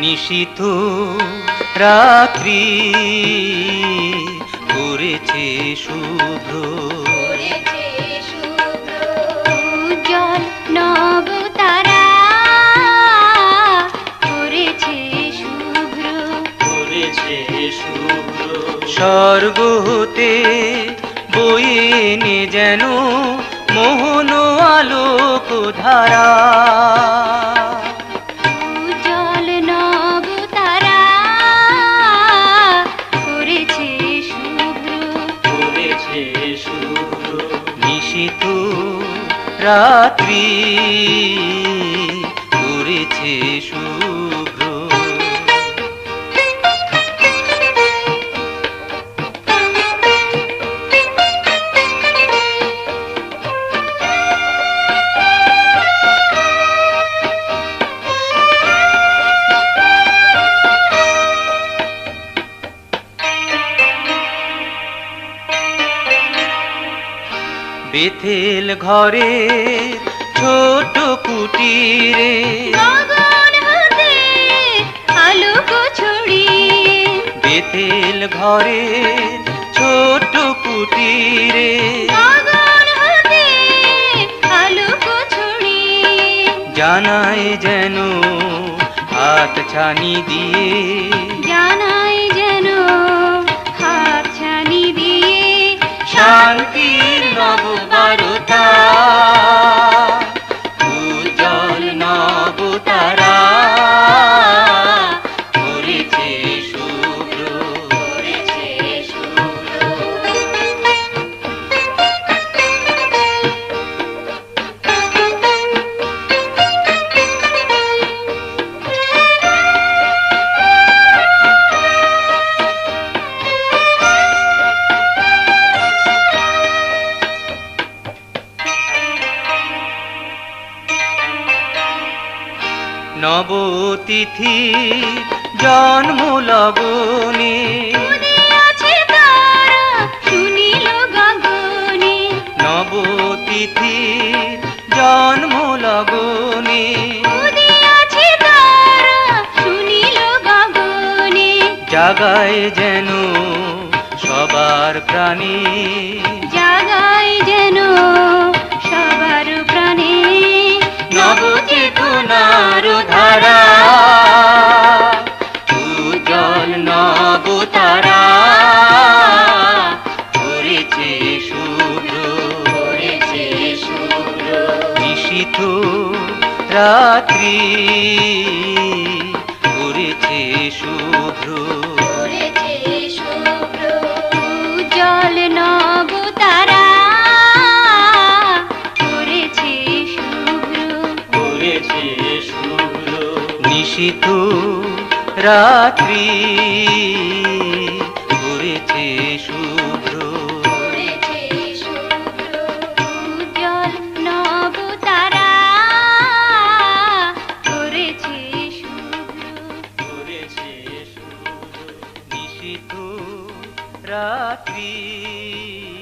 নিশিত রাত্রি করেছে শুভ্র। উজ্জ্বল নব তারা। করেছে শুভ্র। করেছে শুভ্র। স্বর্গ হতে বয়ে এনে যেন মোহন আলোক ধারা। নিশিত রাত্রি করেছে শুভ্র বেথেল ঘরে ছোট কুটিরে। আলোক ছড়িয়ে বেথেল ঘরে ছোট কুটিরে। জানায় যেন হাত ছানি দিয়ে। জানাই উদিয়াছে তারা শুনিল গগনে। জাগায় যেন সবার প্রাণী। শুভ্র নিশিত রাত্রি করেছে শুভ্র। উজ্জ্বল নব তারা করেছে শুভ্র। করেছে শুভ্র। নিশিত রাত্রি করেছে শুভ্র। રાખવી